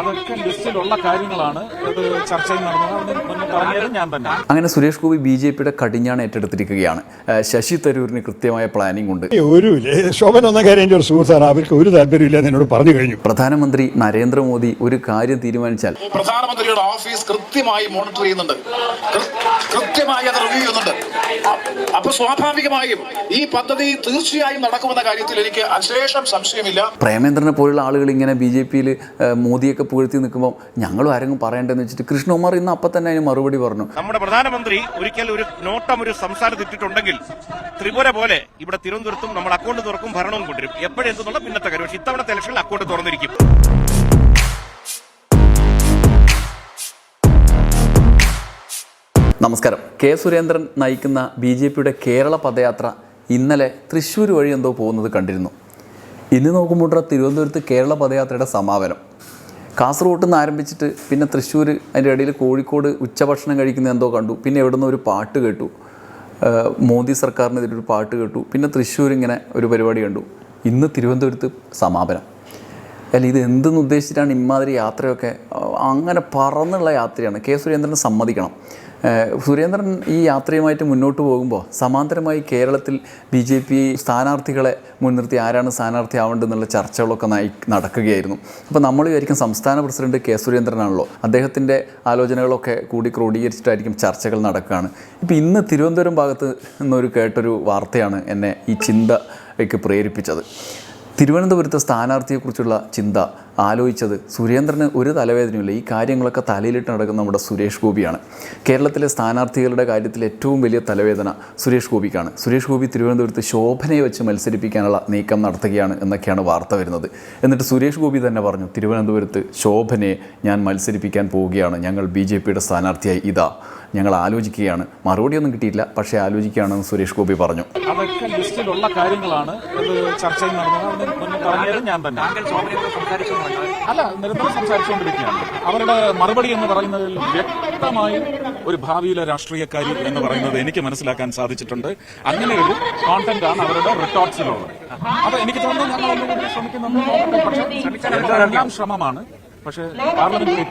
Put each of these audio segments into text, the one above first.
അതൊക്കെ ലിസ്റ്റിലുള്ള കാര്യങ്ങളാണ്. ചർച്ചയിൽ നടന്നത് പറഞ്ഞത് ഞാൻ തന്നെ. അങ്ങനെ സുരേഷ് ഗോപി ബി ജെ പിയുടെ കടിഞ്ഞാണ് ഏറ്റെടുത്തിരിക്കുകയാണ്. ശശി തരൂരിന് കൃത്യമായ പ്ലാനിംഗ് ഉണ്ട്. ഒരു കാര്യം എന്റെ ഒരു സുഹൃത്താണ് അവർക്ക് ഒരു താല്പര്യമില്ല എന്നോട് പറഞ്ഞു കഴിഞ്ഞു. പ്രധാനമന്ത്രി നരേന്ദ്രമോദി ഒരു കാര്യം തീരുമാനിച്ചാൽ പ്രധാനമന്ത്രിയുടെ ഓഫീസ് കൃത്യമായി മോണിറ്റർ ചെയ്യുന്നുണ്ട്. കൃത്യമായി അത് റിവ്യൂ ചെയ്യുന്നുണ്ട്. അപ്പൊ സ്വാഭാവികമായും ഈ പദ്ധതി തീർച്ചയായും നടക്കുമെന്ന കാര്യത്തിൽ എനിക്ക് അശേഷം സംശയമില്ല. പ്രേമേന്ദ്രനെ പോലുള്ള ആളുകൾ ഇങ്ങനെ ബി ജെ പിയിൽ മോദിയൊക്കെ പുകഴ്ത്തി നിൽക്കുമ്പോൾ ഞങ്ങളും ആരെങ്കിലും പറയണ്ടെന്ന് വെച്ചിട്ട് കൃഷ്ണകുമാർ ഇന്ന് അപ്പം തന്നെ അതിന് മറുപടി പറഞ്ഞു. നമ്മുടെ പ്രധാനമന്ത്രി ഒരിക്കൽ ഒരു നോട്ടം ഒരു സംസാരം ഇട്ടിട്ടുണ്ടെങ്കിൽ ത്രിപുര പോലെ ഇവിടെ തിരുവനന്തപുരത്തും നമ്മൾ അക്കൗണ്ട് തുറക്കും ഭരണവും കൊണ്ടുവരും. എപ്പോഴെന്നുള്ള പിന്നത്തെ കാര്യം. പക്ഷേ ഇത്തവണത്തെ ഇലക്ഷനിൽ അക്കൗണ്ട് തുറന്നിരിക്കും. നമസ്കാരം. കെ സുരേന്ദ്രൻ നയിക്കുന്ന ബി ജെ പിയുടെ കേരള പദയാത്ര ഇന്നലെ തൃശ്ശൂർ വഴി എന്തോ പോകുന്നത് കണ്ടിരുന്നു. ഇന്ന് നോക്കുമ്പോൾ തിരുവനന്തപുരത്ത് കേരള പദയാത്രയുടെ സമാപനം. കാസർഗോഡ് നിന്ന് ആരംഭിച്ചിട്ട് പിന്നെ തൃശ്ശൂർ അതിന്റെ ഇടയിൽ കോഴിക്കോട് ഉച്ചഭക്ഷണം കഴിക്കുന്ന എന്തോ കണ്ടു. പിന്നെ എവിടുന്ന് ഒരു പാട്ട് കേട്ടു. മോദി സർക്കാരിനെതിരെ ഒരു പാട്ട് കേട്ടു. പിന്നെ തൃശ്ശൂർ ഇങ്ങനെ ഒരു പരിപാടി കണ്ടു. ഇന്ന് തിരുവനന്തപുരത്ത് സമാപനം. അല്ല ഇത് എന്തെന്ന് ഉദ്ദേശിച്ചിട്ടാണ് ഇമാതിരി യാത്രയൊക്കെ അങ്ങനെ പറന്നുള്ള യാത്രയാണ്. കെ സുരേന്ദ്രൻ സമ്മതിക്കണം. സുരേന്ദ്രൻ ഈ യാത്രയുമായിട്ട് മുന്നോട്ട് പോകുമ്പോൾ സമാന്തരമായി കേരളത്തിൽ ബി ജെ പി സ്ഥാനാർത്ഥികളെ മുൻനിർത്തി ആരാണ് സ്ഥാനാർത്ഥി ആവേണ്ടതെന്നുള്ള ചർച്ചകളൊക്കെ നയി നടക്കുകയായിരുന്നു. അപ്പോൾ നമ്മൾ വിചാരിക്കും സംസ്ഥാന പ്രസിഡന്റ് കെ സുരേന്ദ്രനാണല്ലോ. അദ്ദേഹത്തിന്റെ ആലോചനകളൊക്കെ കൂടി ക്രോഡീകരിച്ചിട്ടായിരിക്കും ചർച്ചകൾ നടക്കുകയാണ്. ഇപ്പോൾ ഇന്ന് തിരുവനന്തപുരം ഭാഗത്ത് നിന്നൊരു കേട്ടൊരു വാർത്തയാണ് എന്നെ ഈ ചിന്തയ്ക്ക് പ്രേരിപ്പിച്ചത്. തിരുവനന്തപുരത്തെ സ്ഥാനാർത്ഥിയെക്കുറിച്ചുള്ള ചിന്ത ആലോചിച്ചത്. സുരേന്ദ്രന് ഒരു തലവേദനയില്ല ഈ കാര്യങ്ങളൊക്കെ തലയിലിട്ട് നടക്കുന്ന നമ്മുടെ സുരേഷ് ഗോപിയാണ്. കേരളത്തിലെ സ്ഥാനാർത്ഥികളുടെ കാര്യത്തിൽ ഏറ്റവും വലിയ തലവേദന സുരേഷ് ഗോപിക്കാണ്. സുരേഷ് ഗോപി തിരുവനന്തപുരത്ത് ശോഭനയെ വെച്ച് മത്സരിപ്പിക്കാനുള്ള നീക്കം നടത്തുകയാണ് എന്നൊക്കെയാണ് വാർത്ത വരുന്നത്. എന്നിട്ട് സുരേഷ് ഗോപി തന്നെ പറഞ്ഞു തിരുവനന്തപുരത്ത് ശോഭനയെ ഞാൻ മത്സരിപ്പിക്കാൻ പോവുകയാണ്. ഞങ്ങൾ ബി ജെ പിയുടെ സ്ഥാനാർത്ഥിയായി. ഇതാ. ഞങ്ങൾ ആലോചിക്കുകയാണ്. മറുപടിയൊന്നും കിട്ടിയില്ല പക്ഷേ ആലോചിക്കുകയാണെന്ന് സുരേഷ് ഗോപി പറഞ്ഞു. അതൊക്കെ ലിസ്റ്റിലുള്ള കാര്യങ്ങളാണ്. ഇത് ചർച്ചയിൽ നടന്നത്. പറഞ്ഞത് ഞാൻ തന്നെ. അല്ല നിരന്തരം സംസാരിച്ചുകൊണ്ടിരിക്കുകയാണ്. അവരുടെ മറുപടി എന്ന് പറയുന്നതിൽ വ്യക്തമായി ഒരു ഭാവിയിലെ രാഷ്ട്രീയക്കാരി എന്ന് പറയുന്നത് എനിക്ക് മനസ്സിലാക്കാൻ സാധിച്ചിട്ടുണ്ട്. അങ്ങനെ ഒരു കോണ്ടന്റ് ആണ് അവരുടെ റിട്ടോർട്സിലുള്ളത് അപ്പൊ എനിക്ക് തോന്നുന്നു ഞങ്ങൾ ശ്രമിക്കുന്നുണ്ട് പക്ഷേ എല്ലാം ശ്രമമാണ്. പക്ഷേ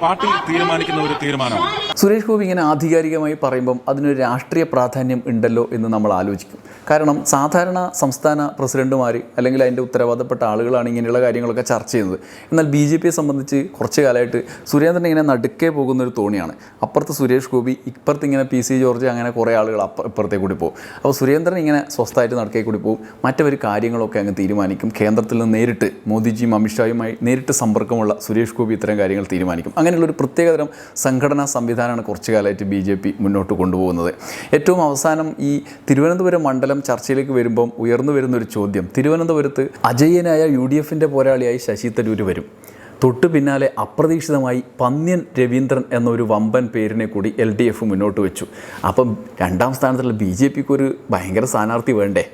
പാർട്ടി തീരുമാനിക്കുന്ന ഒരു തീരുമാനമാണ്. സുരേഷ് ഗോപി ഇങ്ങനെ ആധികാരികമായി പറയുമ്പം അതിനൊരു രാഷ്ട്രീയ പ്രാധാന്യം ഉണ്ടല്ലോ എന്ന് നമ്മൾ ആലോചിക്കും. കാരണം സാധാരണ സംസ്ഥാന പ്രസിഡന്റുമാർ അല്ലെങ്കിൽ അതിന്റെ ഉത്തരവാദപ്പെട്ട ആളുകളാണ് ഇങ്ങനെയുള്ള കാര്യങ്ങളൊക്കെ ചർച്ച ചെയ്യുന്നത്. എന്നാൽ ബി ജെ പിയെ സംബന്ധിച്ച് കുറച്ച് കാലമായിട്ട് സുരേന്ദ്രൻ ഇങ്ങനെ നടുക്കേ പോകുന്ന ഒരു തോണിയാണ്. അപ്പുറത്ത് സുരേഷ് ഗോപി ഇപ്പുറത്ത് ഇങ്ങനെ പി സി ജോർജ് അങ്ങനെ കുറേ ആളുകൾ അപ്പ കൂടി പോകും. അപ്പോൾ സുരേന്ദ്രൻ ഇങ്ങനെ സ്വസ്ഥമായിട്ട് നടക്കേ കൂടി പോകും. മറ്റവർ കാര്യങ്ങളൊക്കെ അങ്ങ് തീരുമാനിക്കും. കേന്ദ്രത്തിൽ നിന്ന് നേരിട്ട് മോദിജിയും അമിത്ഷായുമായി നേരിട്ട് സമ്പർക്കമുള്ള സുരേഷ് ഗോപി ഇത്തരം കാര്യങ്ങൾ തീരുമാനിക്കും. അങ്ങനെയുള്ള ഒരു പ്രത്യേകതരം സംഘടനാ സംവിധാനമാണ് കുറച്ചു കാലമായിട്ട് ബി ജെ പി മുന്നോട്ട് കൊണ്ടുപോകുന്നത്. ഏറ്റവും അവസാനം ഈ തിരുവനന്തപുരം മണ്ഡലം ചർച്ചയിലേക്ക് വരുമ്പം ഉയർന്നു വരുന്ന ഒരു ചോദ്യം തിരുവനന്തപുരത്ത് അജയ്യനായ യു ഡി എഫിന്റെ പോരാളിയായി ശശി തരൂർ വരും. തൊട്ടു പിന്നാലെ അപ്രതീക്ഷിതമായി പന്ന്യൻ രവീന്ദ്രൻ എന്നൊരു വമ്പൻ പേരിനെ കൂടി എൽ ഡി എഫ് മുന്നോട്ട് വെച്ചു. അപ്പം രണ്ടാം സ്ഥാനത്തുള്ള ബി ജെ പിക്ക് ഒരു ഭയങ്കര സ്ഥാനാർത്ഥി വേണ്ടേ?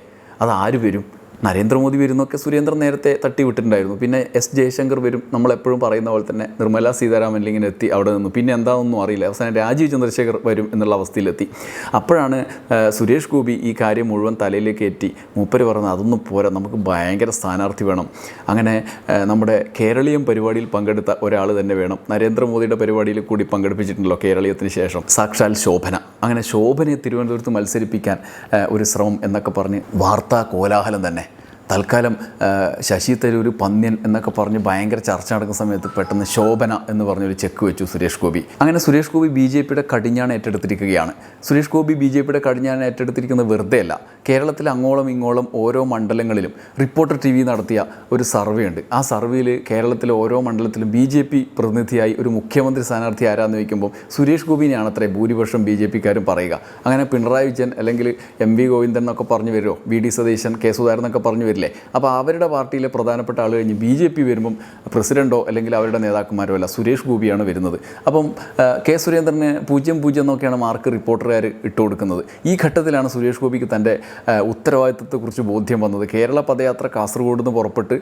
അത് ആര് വരും? നരേന്ദ്രമോദി വരുന്നൊക്കെ സുരേന്ദ്രൻ നേരത്തെ തട്ടിവിട്ടിട്ടുണ്ടായിരുന്നു. പിന്നെ എസ് ജയശങ്കർ വരും. നമ്മളെപ്പോഴും പറയുന്ന പോലെ തന്നെ നിർമ്മല സീതാരാമൻ ഇങ്ങനെ എത്തി അവിടെ നിന്നു. പിന്നെ എന്താണെന്നൊന്നും അറിയില്ല. അവസാനം രാജീവ് ചന്ദ്രശേഖർ വരും എന്നുള്ള അവസ്ഥയിലെത്തി. അപ്പോഴാണ് സുരേഷ് ഗോപി ഈ കാര്യം മുഴുവൻ തലയിലേക്ക് ഏറ്റി മൂപ്പര് പറഞ്ഞ് അതൊന്നും പോരാ നമുക്ക് ഭയങ്കര സ്ഥാനാർത്ഥി വേണം. അങ്ങനെ നമ്മുടെ കേരളീയം പരിപാടിയിൽ പങ്കെടുത്ത ഒരാൾ തന്നെ വേണം. നരേന്ദ്രമോദിയുടെ പരിപാടിയിൽ കൂടി പങ്കെടുപ്പിച്ചിട്ടുണ്ടല്ലോ കേരളീയത്തിന് ശേഷം. സാക്ഷാൽ ശോഭന. അങ്ങനെ ശോഭനയെ തിരുവനന്തപുരത്ത് മത്സരിപ്പിക്കാൻ ഒരു ശ്രമം എന്നൊക്കെ പറഞ്ഞ് വാർത്താ കോലാഹലം തന്നെ. തൽക്കാലം ശശി തരൂർ പന്ന്യൻ എന്നൊക്കെ പറഞ്ഞ് ഭയങ്കര ചർച്ച നടക്കുന്ന സമയത്ത് പെട്ടെന്ന് ശോഭന എന്ന് പറഞ്ഞൊരു ചെക്ക് വെച്ചു സുരേഷ് ഗോപി. അങ്ങനെ സുരേഷ് ഗോപി ബി ജെ പിയുടെ കടിഞ്ഞാണ് ഏറ്റെടുത്തിരിക്കുകയാണ്. സുരേഷ് ഗോപി ബി ജെ പിയുടെ കടിഞ്ഞാണ് ഏറ്റെടുത്തിരിക്കുന്നത് വെറുതെ അല്ല കേരളത്തിൽ അങ്ങോളം ഇങ്ങോളം ഓരോ മണ്ഡലങ്ങളിലും റിപ്പോർട്ടർ ടി വി നടത്തിയ ഒരു സർവേ ഉണ്ട് ആ സർവേയിൽ കേരളത്തിലെ ഓരോ മണ്ഡലത്തിലും ബി ജെ പി പ്രതിനിധിയായി ഒരു മുഖ്യമന്ത്രി സ്ഥാനാർത്ഥി ആരാന്ന് ചോദിക്കുമ്പോൾ സുരേഷ് ഗോപിനെയാണ് അത്രേ ഭൂരിപക്ഷം ബി ജെ പിക്കാരും പറയുക. അങ്ങനെ പിണറായി വിജയൻ അല്ലെങ്കിൽ എം വി ഗോവിന്ദൻ എന്നൊക്കെ പറഞ്ഞു വരുമോ V D Satheesan K Sudhakaran എന്നൊക്കെ പറഞ്ഞു വരില്ലേ? അപ്പോൾ അവരുടെ പാർട്ടിയിലെ പ്രധാനപ്പെട്ട ആൾ കഴിഞ്ഞ് ബി ജെ പി വരുമ്പം പ്രസിഡന്റോ അല്ലെങ്കിൽ അവരുടെ നേതാക്കന്മാരോ അല്ല സുരേഷ് ഗോപിയാണ് വരുന്നത്. അപ്പം കെ സുരേന്ദ്രനെ പൂജ്യം പൂജ്യം എന്നൊക്കെയാണ് മാർക്ക് റിപ്പോർട്ടർകാർ ഇട്ട് കൊടുക്കുന്നത്. ഈ ഘട്ടത്തിലാണ് സുരേഷ് ഗോപിക്ക് തന്റെ ഉത്തരവാദിത്വത്തെക്കുറിച്ച് ബോധ്യം വന്നത്. കേരള പദയാത്ര കാസർഗോഡ് നിന്ന് പുറപ്പെട്ട്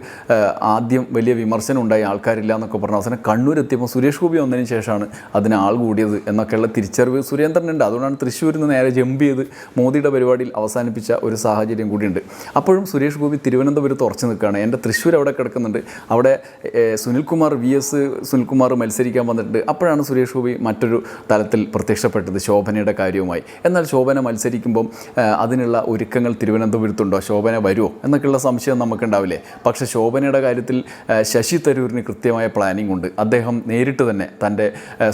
ആദ്യം വലിയ വിമർശനം ഉണ്ടായി ആൾക്കാരില്ല എന്നൊക്കെ പറഞ്ഞ അവസാനം കണ്ണൂർ എത്തിയപ്പോൾ സുരേഷ് ഗോപി വന്നതിന് ശേഷമാണ് അതിന് ആൾ കൂടിയത് എന്നൊക്കെയുള്ള തിരിച്ചറിവ് സുരേന്ദ്രനുണ്ട്. അതുകൊണ്ടാണ് തൃശ്ശൂരിൽ നിന്ന് നേരെ ജമ്പ് ചെയ്ത് മോദിയുടെ പരിപാടിയിൽ അവസാനിപ്പിച്ച ഒരു സാഹചര്യം കൂടിയുണ്ട്. അപ്പോഴും സുരേഷ് ഗോപി തിരുവനന്തപുരത്ത് ഉറച്ചു നിൽക്കുകയാണ്. എന്റെ തൃശ്ശൂർ അവിടെ കിടക്കുന്നുണ്ട്. അവിടെ സുനിൽകുമാർ വി എസ് സുനിൽകുമാർ മത്സരിക്കാൻ വന്നിട്ടുണ്ട്. അപ്പോഴാണ് സുരേഷ് ഗോപി മറ്റൊരു തലത്തിൽ പ്രത്യക്ഷപ്പെട്ടത് ശോഭനയുടെ കാര്യവുമായി. എന്നാൽ ശോഭന മത്സരിക്കുമ്പം അതിനുള്ള ഒരുക്കങ്ങൾ തിരുവനന്തപുരത്തുണ്ടോ? ശോഭന വരുമോ എന്നൊക്കെയുള്ള സംശയം നമുക്കുണ്ടാവില്ലേ? പക്ഷേ ശോഭനയുടെ കാര്യത്തിൽ ശശി തരൂരിന് കൃത്യമായ പ്ലാനിംഗ് ഉണ്ട്. അദ്ദേഹം നേരിട്ട് തന്നെ തന്റെ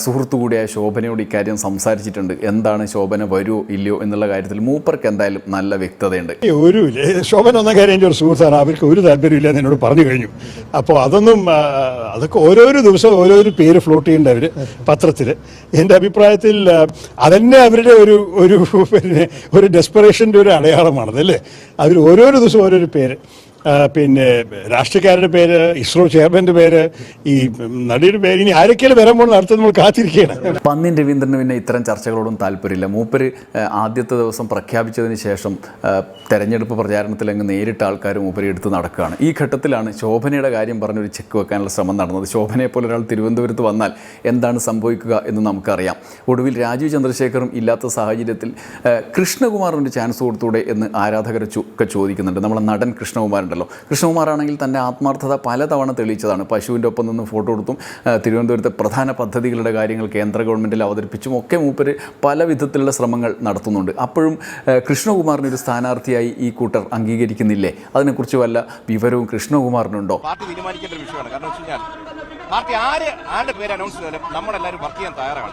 സുഹൃത്തു കൂടിയായ ശോഭനയോട് ഇക്കാര്യം സംസാരിച്ചിട്ടുണ്ട്. എന്താണ് ശോഭന വരുമോ ഇല്ലയോ എന്നുള്ള കാര്യത്തിൽ മൂപ്പർക്ക് എന്തായാലും നല്ല വ്യക്തതയുണ്ട്. ഒരു ശോഭന ശോഭൻ കാര്യം എന്റെ സാർ അവർക്ക് ഒരു താല്പര്യമില്ല എന്ന് എന്നോട് പറഞ്ഞു കഴിഞ്ഞു. അപ്പോൾ അതൊന്നും അതൊക്കെ ഓരോരോ ദിവസവും ഓരോരോ പേര് ഫ്ലോട്ട് ചെയ്യേണ്ട അവർ പത്രത്തിൽ എന്റെ അഭിപ്രായത്തിൽ അതന്നെ അവരുടെ ഒരു ഒരു പിന്നെ ഒരു ഡെസ്പറേഷന്റെ ഒരു അടയാളമാണത് അല്ലേ അവർ ഓരോരോ ദിവസവും ഓരോരോ പേര്. പിന്നെ രാഷ്ട്രീയക്കാരുടെ പേര് ഇസ്രോ ചെയർമാന്റെ പേര് ഈ നടിയുടെ പേര് ഇനി ആരൊക്കെയാണ് വരാൻ പോകുന്ന അടുത്ത് നമ്മൾ കാത്തിരിക്കുകയാണ്. പന്നിൻ രവീന്ദ്രന് പിന്നെ ഇത്തരം ചർച്ചകളോടും താല്പര്യമില്ല. മൂപ്പര് ആദ്യത്തെ ദിവസം പ്രഖ്യാപിച്ചതിന് ശേഷം തെരഞ്ഞെടുപ്പ് പ്രചാരണത്തിൽ അങ്ങ് നേരിട്ട് ആൾക്കാർ മൂപ്പര് എടുത്ത് നടക്കുകയാണ്. ഈ ഘട്ടത്തിലാണ് ശോഭനയുടെ കാര്യം പറഞ്ഞൊരു ചെക്ക് വെക്കാനുള്ള ശ്രമം നടന്നത്. ശോഭനയെ പോലെ ഒരാൾ തിരുവനന്തപുരത്ത് വന്നാൽ എന്താണ് സംഭവിക്കുക എന്ന് നമുക്കറിയാം. ഒടുവിൽ രാജീവ് ചന്ദ്രശേഖറും ഇല്ലാത്ത സാഹചര്യത്തിൽ കൃഷ്ണകുമാറിന്റെ ചാൻസ് കൊടുത്തൂടെ എന്ന് ആരാധകർ ഒക്കെ ചോദിക്കുന്നുണ്ട്. നമ്മളെ നടൻ കൃഷ്ണകുമാർ ഉണ്ടല്ലോ. കൃഷ്ണകുമാറാണെങ്കിൽ തന്റെ ആത്മാർത്ഥത പലതവണ തെളിയിച്ചതാണ്. പശുവിന്റെ ഒപ്പം നിന്ന് ഫോട്ടോ എടുത്തും തിരുവനന്തപുരത്തെ പ്രധാന പദ്ധതികളുടെ കാര്യങ്ങൾ കേന്ദ്ര ഗവൺമെന്റിൽ അവതരിപ്പിച്ചും ഒക്കെ മൂപ്പര് പല വിധത്തിലുള്ള ശ്രമങ്ങൾ നടത്തുന്നുണ്ട്. അപ്പോഴും കൃഷ്ണകുമാറിനൊരു ഒരു സ്ഥാനാർത്ഥിയായി ഈ കൂട്ടർ അംഗീകരിക്കുന്നില്ലേ? അതിനെക്കുറിച്ച് വല്ല വിവരവും കൃഷ്ണകുമാറിനുണ്ടോ? പാർട്ടി തീരുമാനിക്കേണ്ട വിഷയമാണ്. കാരണം പാർട്ടി ആര് ആരുടെ പേര് അനൗൺസ് ചെയ്താലും നമ്മളെല്ലാവരും വർക്ക് ചെയ്യാൻ തയ്യാറാണ്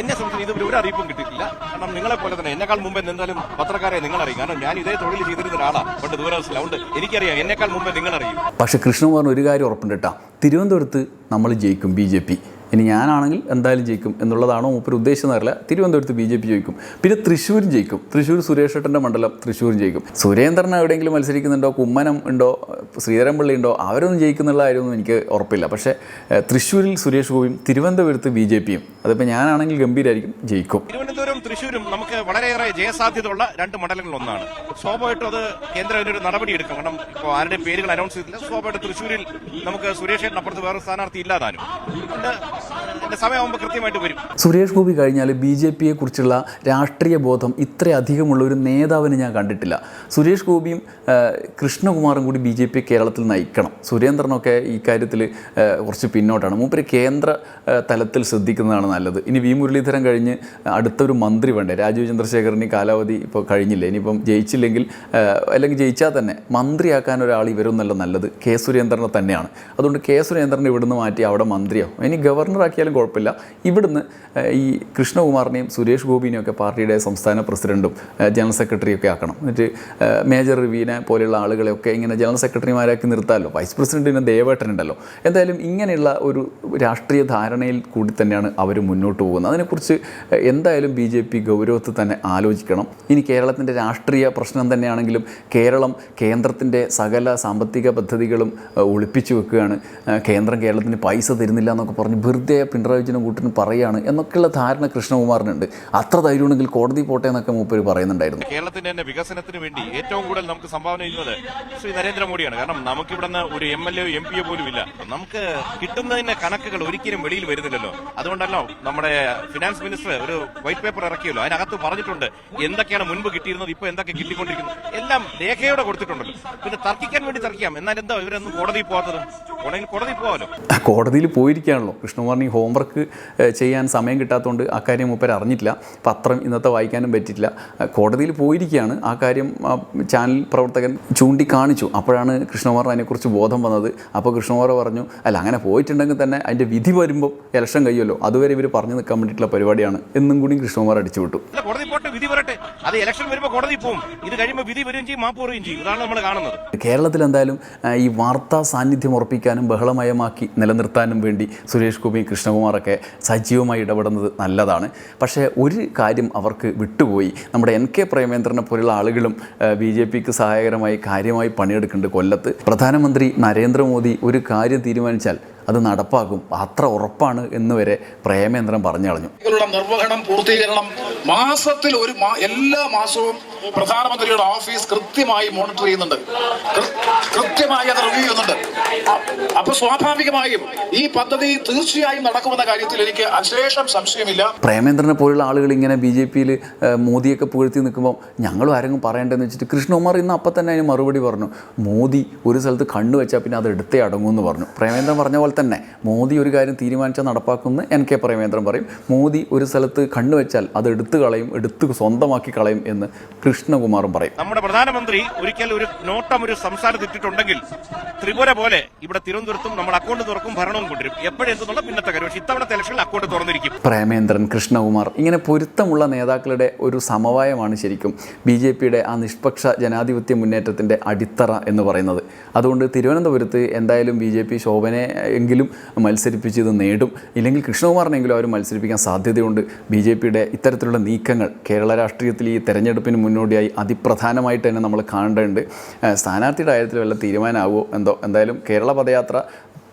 എന്നെ സംബന്ധിച്ച് ഇതുവരെ ഒരു അറിയിപ്പും കിട്ടിയിട്ടില്ല. കാരണം നിങ്ങളെ പോലെ തന്നെ എന്നെക്കാൾ മുമ്പേ നിന്നാലും പത്രക്കാരെ നിങ്ങൾ അറിയും കാരണം ഞാൻ ഇതേ തൊഴിൽ ചെയ്തിരുന്ന ഒരാളാണ് പണ്ട് ദൂരദർശനം അതുകൊണ്ട് എനിക്കറിയാം എന്നെക്കാൾ മുമ്പേ നിങ്ങൾ അറിയും പക്ഷേ കൃഷ്ണകുമാറിന് ഒരു കാര്യം ഉറപ്പുണ്ട് കേട്ടാ. തിരുവനന്തപുരത്ത് നമ്മൾ ജയിക്കും ബി ജെ പി. ഇനി ഞാനാണെങ്കിൽ എന്തായാലും ജയിക്കും എന്നുള്ളതാണോ മൂപ്പർ ഉദ്ദേശിച്ചെന്ന് അറിയില്ല. തിരുവനന്തപുരത്ത് ബി ജെ പി ജയിക്കും. പിന്നെ തൃശ്ശൂരും ജയിക്കും. തൃശ്ശൂർ സുരേഷ് ഏട്ടന്റെ മണ്ഡലം തൃശ്ശൂരും ജയിക്കും. സുരേന്ദ്രൻ എവിടെയെങ്കിലും മത്സരിക്കുന്നുണ്ടോ? കുമ്മനം ഉണ്ടോ? ശ്രീധരൻപിള്ളി ഉണ്ടോ? അവരൊന്നും ജയിക്കുന്നുള്ള കാര്യമൊന്നും എനിക്ക് ഉറപ്പില്ല. പക്ഷേ തൃശ്ശൂരിൽ സുരേഷ് ഗോപിയും തിരുവനന്തപുരത്ത് ബി ജെ പിയും. അതിപ്പോൾ ഞാനാണെങ്കിൽ ഗംഭീരായിരിക്കും ജയിക്കും. തിരുവനന്തപുരം തൃശ്ശൂരും നമുക്ക് വളരെയേറെ ജയസാധ്യതയുള്ള രണ്ട് മണ്ഡലങ്ങളിൽ ഒന്നാണ് സ്വാഭാവികമായിട്ടും അത് കേന്ദ്രം അതിനൊരു നടപടി എടുക്കും. കാരണം ഇപ്പോൾ ആരുടെയും പേരുകൾ അനൗൺസ് ചെയ്തില്ല സ്വാഭാവികമായിട്ട് തൃശ്ശൂരിൽ നമുക്ക് സുരേഷ് അപ്പുറത്ത് വേറെ സ്ഥാനാർത്ഥി ഇല്ലാതാനും. കൃത്യമായിട്ട് വരും. സുരേഷ് ഗോപി കഴിഞ്ഞാൽ ബി ജെ പിയെ കുറിച്ചുള്ള രാഷ്ട്രീയ ബോധം ഇത്രയധികമുള്ള ഒരു നേതാവിനെ ഞാൻ കണ്ടിട്ടില്ല. സുരേഷ് ഗോപിയും കൃഷ്ണകുമാറും കൂടി ബി ജെ പി കേരളത്തിൽ നയിക്കണം. സുരേന്ദ്രനൊക്കെ ഈ കാര്യത്തിൽ കുറച്ച് പിന്നോട്ടാണ്. മൂപ്പര് കേന്ദ്ര തലത്തിൽ ശ്രദ്ധിക്കുന്നതാണ് നല്ലത്. ഇനി വി മുരളീധരൻ കഴിഞ്ഞ് അടുത്തൊരു മന്ത്രി വേണ്ടേ? രാജീവ് ചന്ദ്രശേഖറിന് കാലാവധി ഇപ്പോൾ കഴിഞ്ഞില്ല? ഇനിയിപ്പം ജയിച്ചില്ലെങ്കിൽ അല്ലെങ്കിൽ ജയിച്ചാൽ തന്നെ മന്ത്രിയാക്കാൻ ഒരാൾ ഇവരൊന്നല്ല നല്ലത്. കെ സുരേന്ദ്രനെ തന്നെയാണ്. അതുകൊണ്ട് കെ സുരേന്ദ്രനെ ഇവിടുന്ന് മാറ്റി അവിടെ മന്ത്രിയോ ഇനി ഗവർണറാക്കിയാലും കുഴപ്പമില്ല. ഇവിടുന്ന് ഈ കൃഷ്ണകുമാറിനെയും സുരേഷ് ഗോപിനെയും ഒക്കെ പാർട്ടിയുടെ സംസ്ഥാന പ്രസിഡന്റും ജനറൽ സെക്രട്ടറിയൊക്കെ ആക്കണം. എന്നിട്ട് മേജർ റിവീനെ പോലെയുള്ള ആളുകളെയൊക്കെ ഇങ്ങനെ ജനറൽ സെക്രട്ടറിമാരാക്കി നിർത്താമല്ലോ വൈസ് പ്രസിഡന്റിന് ദേവേട്ടനുണ്ടല്ലോ. എന്തായാലും ഇങ്ങനെയുള്ള ഒരു രാഷ്ട്രീയ ധാരണയിൽ കൂടി തന്നെയാണ് അവർ മുന്നോട്ട് പോകുന്നത്. അതിനെക്കുറിച്ച് എന്തായാലും ബി ജെ പി ഗൗരവത്തിൽ തന്നെ ആലോചിക്കണം. ഇനി കേരളത്തിന്റെ രാഷ്ട്രീയ പ്രശ്നം തന്നെയാണെങ്കിലും കേരളം കേന്ദ്രത്തിന്റെ സകല സാമ്പത്തിക പദ്ധതികളും ഒളിപ്പിച്ചു വെക്കുകയാണ്. കേന്ദ്രം കേരളത്തിന് പൈസ തരുന്നില്ല എന്നൊക്കെ പറഞ്ഞ് വെറുതെ പിണറായി വിജയനും കൂട്ടിനും പറയുകയാണ് എന്നൊക്കെയുള്ള ധാരണ കൃഷ്ണകുമാറിനുണ്ട്. അത്ര ധൈര്യം ഉണ്ടെങ്കിൽ കോടതി പോട്ടെ എന്നൊക്കെ മൂപ്പര് പറയുന്നുണ്ടായിരുന്നു. കേരളത്തിന്റെ തന്നെ വികസനത്തിന് വേണ്ടി ഏറ്റവും കൂടുതൽ നമുക്ക് സംഭാവന ചെയ്യുന്നത് ശ്രീ നരേന്ദ്രമോദിയാണ്. കാരണം നമുക്ക് ഇവിടുന്ന് ഒരു എം എൽ എ എം പിയോ പോലും ഇല്ല. നമുക്ക് കിട്ടുന്നതിന്റെ കണക്കുകൾ ഒരിക്കലും വെളിയിൽ വരുന്നില്ലല്ലോ. അതുകൊണ്ടല്ലോ നമ്മുടെ ഫിനാൻസ് മിനിസ്റ്റർ ഒരു വൈറ്റ് പേപ്പർ ഇറക്കിയല്ലോ. അതിനകത്ത് പറഞ്ഞിട്ടുണ്ട് എന്തൊക്കെയാണ് മുൻപ് കിട്ടിയിരുന്നത് ഇപ്പൊ എന്തൊക്കെ കിട്ടിക്കൊണ്ടിരിക്കുന്നത് എല്ലാം രേഖയോടെ കൊടുത്തിട്ടുണ്ടല്ലോ. പിന്നെ തർക്കിക്കാൻ വേണ്ടി തർക്കിക്കാം. എന്നാൽ എന്താ ഇവരൊന്നും കോടതി പോകാത്തത് കോടതിയിൽ പോകാമല്ലോ കോടതിയിൽ പോയിരിക്കുകയാണല്ലോ ഈ ഹോംവർക്ക് ചെയ്യാൻ സമയം കിട്ടാത്തതുകൊണ്ട് ആ കാര്യം മൂപ്പർ അറിഞ്ഞിട്ടില്ല. പത്രം ഇന്നത്തെ വായിക്കാനും പറ്റിയിട്ടില്ല. കോടതിയിൽ പോയിരിക്കുകയാണ് ആ കാര്യം ചാനൽ പ്രവർത്തകൻ ചൂണ്ടിക്കാണിച്ചു. അപ്പോഴാണ് കൃഷ്ണകുമാറിന് അതിനെക്കുറിച്ച് ബോധം വന്നത്. അപ്പോൾ കൃഷ്ണകുമാർ പറഞ്ഞു അല്ല അങ്ങനെ പോയിട്ടുണ്ടെങ്കിൽ തന്നെ അതിന്റെ വിധി വരുമ്പോൾ ഇലക്ഷൻ കഴിയുമല്ലോ. അതുവരെ ഇവർ പറഞ്ഞു നിൽക്കാൻ വേണ്ടിയിട്ടുള്ള പരിപാടിയാണ്. എന്നും കൂടി കൃഷ്ണകുമാർ അടിച്ചു വിട്ടു കോടതി പോട്ടെ വിധി വരട്ടെ. അത് ഇലക്ഷൻ വരുമ്പോൾ കോടതി പോകും ഇത് കഴിയുമ്പോൾ വിധി വരികയും ചെയ്യും മാപ്പ് പറയുകയും ചെയ്യും. ഇതാണ് നമ്മൾ കാണുന്നത്. കേരളത്തിൽ എന്തായാലും ഈ വാർത്താ സാന്നിധ്യം ഉറപ്പിക്കാനും ബഹളമയമാക്കി നിലനിർത്താനും വേണ്ടി സുരേഷ് ഗോപി കൃഷ്ണകുമാറൊക്കെ സജീവമായി ഇടപെടുന്നത് നല്ലതാണ്. പക്ഷേ ഒരു കാര്യം അവർക്ക് വിട്ടുപോയി. നമ്മുടെ എൻ കെ പ്രേമേന്ദ്രനെ പോലുള്ള ആളുകളും ബി ജെ പിക്ക് സഹായകരമായി കാര്യമായി പണിയെടുക്കുന്നുണ്ട് കൊല്ലത്ത്. പ്രധാനമന്ത്രി നരേന്ദ്രമോദി ഒരു കാര്യം തീരുമാനിച്ചാൽ അത് നടപ്പാക്കും. അത്ര ഉറപ്പാണ് എന്ന് വരെ പ്രേമേന്ദ്രൻ പറഞ്ഞു കളഞ്ഞു നിർവഹണം പൂർത്തീകരണം മാസത്തിൽ ഒരു എല്ലാ മാസവും പ്രധാനമന്ത്രിയുടെ ഓഫീസ് കൃത്യമായി മോണിറ്റർ ചെയ്യുന്നുണ്ട്. കൃത്യമായി അത് റിവ്യൂ ചെയ്യുന്നുണ്ട്. അപ്പൊ സ്വാഭാവികമായും ഈ പദ്ധതി തീർച്ചയായും നടക്കുമെന്ന കാര്യത്തിൽ എനിക്ക് അശേഷം സംശയമില്ല. പ്രേമേന്ദ്രനെ പോലുള്ള ആളുകൾ ഇങ്ങനെ ബി ജെ പിയിൽ മോദിയൊക്കെ പുകഴ്ത്തി നിൽക്കുമ്പോൾ ഞങ്ങളും ആരെങ്കിലും പറയണ്ടെന്ന് വെച്ചിട്ട് കൃഷ്ണകുമാർ ഇന്ന് അപ്പം തന്നെ അതിന് മറുപടി പറഞ്ഞു. മോദി ഒരു സ്ഥലത്ത് കണ്ണു വെച്ചാൽ പിന്നെ അത് എടുത്തേ അടങ്ങുമെന്ന് പറഞ്ഞു. പ്രേമേന്ദ്രൻ പറഞ്ഞ പോലെ തന്നെ. മോദി ഒരു കാര്യം തീരുമാനിച്ചാൽ നടപ്പാക്കുമെന്ന് എൻ കെ പ്രേമേന്ദ്രൻ പറയും. മോദി ഒരു സ്ഥലത്ത് കണ്ണുവെച്ചാൽ അത് എടുത്തു കളയും എടുത്ത് സ്വന്തമാക്കി കളയും എന്ന് കൃഷ്ണകുമാറും പറയും. നമ്മുടെ പ്രധാനമന്ത്രി ഒരിക്കൽ ഒരു നോട്ടം ഒരു സംസാരം ഇട്ടിട്ടുണ്ടെങ്കിൽ ത്രിപുര പോലെ ഇവിടെ തിരുവനന്തപുരത്തും നമ്മൾ അക്കൗണ്ട് തുറക്കും ഭരണവും കൊണ്ടുവരും. എപ്പോഴെന്നുള്ള പിന്നത്തെ കാര്യം. പക്ഷേ ഇത്തവണത്തെ ഇലക്ഷനിൽ അക്കൗണ്ട് തുറന്നിരിക്കും. പ്രേമേന്ദ്രൻ കൃഷ്ണകുമാർ ഇങ്ങനെ പൊരുത്തമുള്ള നേതാക്കളുടെ ഒരു സമവായമാണ് ശരിക്കും ബി ജെ പിയുടെ ആ നിഷ്പക്ഷ ജനാധിപത്യ മുന്നേറ്റത്തിന്റെ അടിത്തറ എന്ന് പറയുന്നത്. അതുകൊണ്ട് തിരുവനന്തപുരത്ത് എന്തായാലും ബി ജെ പി ശോഭനെ എങ്കിലും മത്സരിപ്പിച്ച് ഇത് നേടും. ഇല്ലെങ്കിൽ കൃഷ്ണകുമാറിനെങ്കിലും അവർ മത്സരിപ്പിക്കാൻ സാധ്യതയുണ്ട്. ബി ജെ പിയുടെ ഇത്തരത്തിലുള്ള നീക്കങ്ങൾ കേരള രാഷ്ട്രീയത്തിൽ ഈ തെരഞ്ഞെടുപ്പിന് മുന്നോടിയായി അതിപ്രധാനമായിട്ട് തന്നെ നമ്മൾ കാണേണ്ടതുണ്ട്. സ്ഥാനാർത്ഥിയുടെ കാര്യത്തിൽ വല്ല തീരുമാനമാവുമോ? എന്തോ എന്തായാലും കേരള പദയാത്ര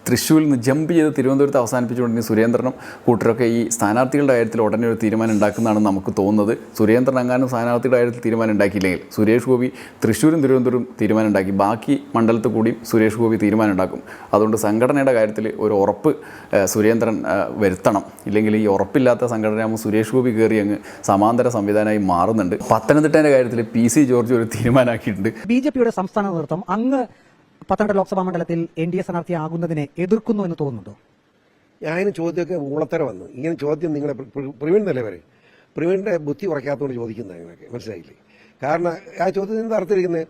തൃശ്ശൂരിൽ നിന്ന് ജമ്പ് ചെയ്ത് തിരുവനന്തപുരത്ത് അവസാനിപ്പിച്ചുകൊണ്ട് സുരേന്ദ്രനും കൂട്ടരൊക്കെ ഈ സ്ഥാനാർത്ഥികളുടെ കാര്യത്തിൽ ഉടനെ ഒരു തീരുമാനം ഉണ്ടാക്കുന്നതാണ് നമുക്ക് തോന്നുന്നത്. സുരേന്ദ്രൻ അങ്ങാനും സ്ഥാനാർത്ഥിയുടെ കാര്യത്തിൽ തീരുമാനം ഉണ്ടാക്കിയില്ലെങ്കിൽ സുരേഷ് ഗോപി തൃശ്ശൂരും തിരുവനന്തപുരം തീരുമാനം ഉണ്ടാക്കി ബാക്കി മണ്ഡലത്തിൽ കൂടിയും സുരേഷ് ഗോപി തീരുമാനം ഉണ്ടാക്കും അതുകൊണ്ട് സംഘടനയുടെ കാര്യത്തിൽ ഒരു ഉറപ്പ് സുരേന്ദ്രൻ വരുത്തണം. ഇല്ലെങ്കിൽ ഈ ഉറപ്പില്ലാത്ത സംഘടനയാകുമ്പോൾ സുരേഷ് ഗോപി കയറി അങ്ങ് സമാന്തര സംവിധാനമായി മാറുന്നുണ്ട്. പത്തനംതിട്ടേന്റെ കാര്യത്തിൽ പി സി ജോർജ് ഒരു തീരുമാനമാക്കിയിട്ടുണ്ട്. ബി ജെ പിയുടെ സംസ്ഥാന നേതൃത്വം അങ്ങ് പത്തനംതിട്ട ലോക്സഭാ മണ്ഡലത്തിൽ എൻ ഡി എ സ്ഥാനാർത്ഥിയാകുന്നതിനെ എതിർക്കുന്നു എന്ന് തോന്നുന്നുണ്ടോ? ഞാൻ ചോദ്യമൊക്കെ ഊളത്തര വന്നു. ഇങ്ങനെ ചോദ്യം നിങ്ങളെ പ്ര- പ്ര- പ്രവീൺ വരെ പ്രവീണിന്റെ ബുദ്ധി ഉറക്കാത്തതുകൊണ്ട് ചോദിക്കുന്നത് അങ്ങനെയൊക്കെ മനസ്സിലായില്ലേ? കാരണം ആ ചോദ്യത്തിന് അർത്ഥിരിക്കുന്നത്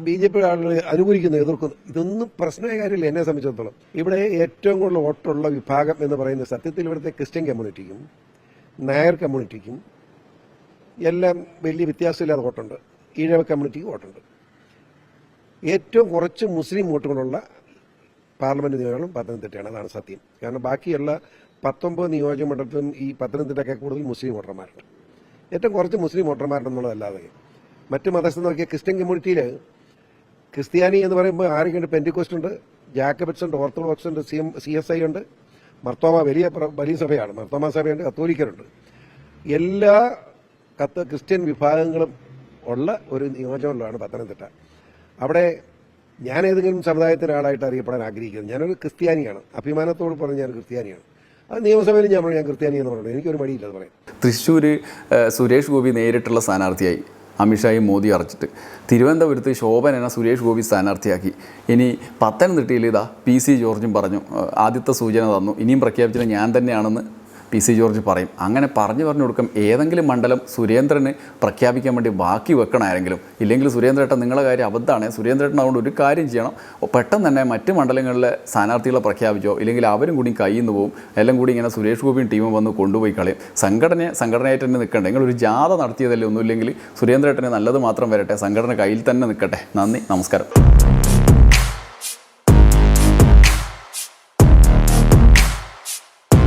ബി ജെ പിയുടെ ആളുകൾ അനുകൂലിക്കുന്നു എതിർക്കുന്നു. ഇതൊന്നും പ്രശ്നമായ കാര്യമില്ല എന്നെ സംബന്ധിച്ചിടത്തോളം. ഇവിടെ ഏറ്റവും കൂടുതൽ വോട്ടുള്ള വിഭാഗം എന്ന് പറയുന്ന സത്യത്തിൽ ഇവിടുത്തെ ക്രിസ്ത്യൻ കമ്മ്യൂണിറ്റിക്കും നായർ കമ്മ്യൂണിറ്റിക്കും എല്ലാം വലിയ വ്യത്യാസമില്ലാതെ വോട്ടുണ്ട്. ഈഴവ കമ്മ്യൂണിറ്റിക്കും വോട്ടുണ്ട്. ഏറ്റവും കുറച്ച് മുസ്ലിം വോട്ടുകളുള്ള പാർലമെന്റ് നിയോജകം പത്തനംതിട്ടയാണ്. അതാണ് സത്യം. കാരണം ബാക്കിയുള്ള പത്തൊമ്പത് നിയോജക മണ്ഡലത്തിലും ഈ പത്തനംതിട്ടയൊക്കെ കൂടുതൽ മുസ്ലിം വോട്ടർമാരുണ്ട്. ഏറ്റവും കുറച്ച് മുസ്ലിം വോട്ടർമാരുണ്ടെന്നുള്ളതല്ലാതെ മറ്റ് മതസ്ഥ നോക്കിയ ക്രിസ്ത്യൻ കമ്മ്യൂണിറ്റിയിൽ ക്രിസ്ത്യാനി എന്ന് പറയുമ്പോൾ ആരൊക്കെയുണ്ട് പെന്റിക്കോസ്റ്റ് ഉണ്ട് ജാക്കബറ്റ്സ് ഉണ്ട് ഓർത്തഡോക്സ് ഉണ്ട് C M C S I ഉണ്ട് മർത്തോമ വലിയ വലിയ സഭയാണ് മർത്തോമ സഭയുണ്ട് കത്തോലിക്കരുണ്ട്. എല്ലാ കത്ത് ക്രിസ്ത്യൻ വിഭാഗങ്ങളും ഉള്ള ഒരു നിയോജകമണ്ഡലമാണ് പത്തനംതിട്ട. അവിടെ ഞാൻ ഏതെങ്കിലും സമുദായത്തിന്റെ ആളായിട്ട് അറിയപ്പെടാൻ ആഗ്രഹിക്കുന്നത് ഞാനൊരു ക്രിസ്ത്യാനിയാണ്. അഭിമാനത്തോട് പറഞ്ഞ് ഞാൻ ക്രിസ്ത്യാനിയാണ്. അത് നിയമസഭയിൽ ഞാൻ ഞാൻ ക്രിസ്ത്യാനി എന്ന് പറഞ്ഞു എനിക്കൊരു മടിയില്ല അത് പറയാം തൃശ്ശൂർ സുരേഷ് ഗോപി നേരിട്ടുള്ള സ്ഥാനാർത്ഥിയായി അമിത്ഷായും മോദി അറച്ചിട്ട് തിരുവനന്തപുരത്ത് ശോഭൻ എന്ന സുരേഷ് ഗോപി സ്ഥാനാർത്ഥിയാക്കി. ഇനി പത്തനംതിട്ടയിൽ ഇതാ പി സി ജോർജും പറഞ്ഞു ആദ്യത്തെ സൂചന തന്നു. ഇനിയും പ്രഖ്യാപിച്ചത് ഞാൻ തന്നെയാണെന്ന് പി സി ജോർജ് പറയും. അങ്ങനെ പറഞ്ഞു പറഞ്ഞു കൊടുക്കും. ഏതെങ്കിലും മണ്ഡലം സുരേന്ദ്രന് പ്രഖ്യാപിക്കാൻ വേണ്ടി ബാക്കി വെക്കണം ആരെങ്കിലും ഇല്ലെങ്കിൽ സുരേന്ദ്രേട്ടൻ നിങ്ങളുടെ കാര്യം അബദ്ധമാണ്. സുരേന്ദ്രേട്ടൻ അതുകൊണ്ട് ഒരു കാര്യം ചെയ്യണം. പെട്ടെന്ന് തന്നെ മറ്റ് മണ്ഡലങ്ങളിലെ സ്ഥാനാർത്ഥികളെ പ്രഖ്യാപിച്ചോ ഇല്ലെങ്കിൽ അവരും കൂടി കയ്യിൽ നിന്ന് പോകും എല്ലാം കൂടി ഇങ്ങനെ സുരേഷ് ഗോപിയും ടീമും വന്ന് കൊണ്ടുപോയി കളയും. സംഘടനയെ സംഘടനയായിട്ട് തന്നെ നിൽക്കണ്ടേ? നിങ്ങൾ ഒരു ജാഥ നടത്തിയതല്ലേ ഒന്നുമില്ലെങ്കിൽ സുരേന്ദ്രേട്ടന് നല്ലത് മാത്രം വരട്ടെ. സംഘടന കയ്യിൽ തന്നെ നിൽക്കട്ടെ. നന്ദി. നമസ്കാരം.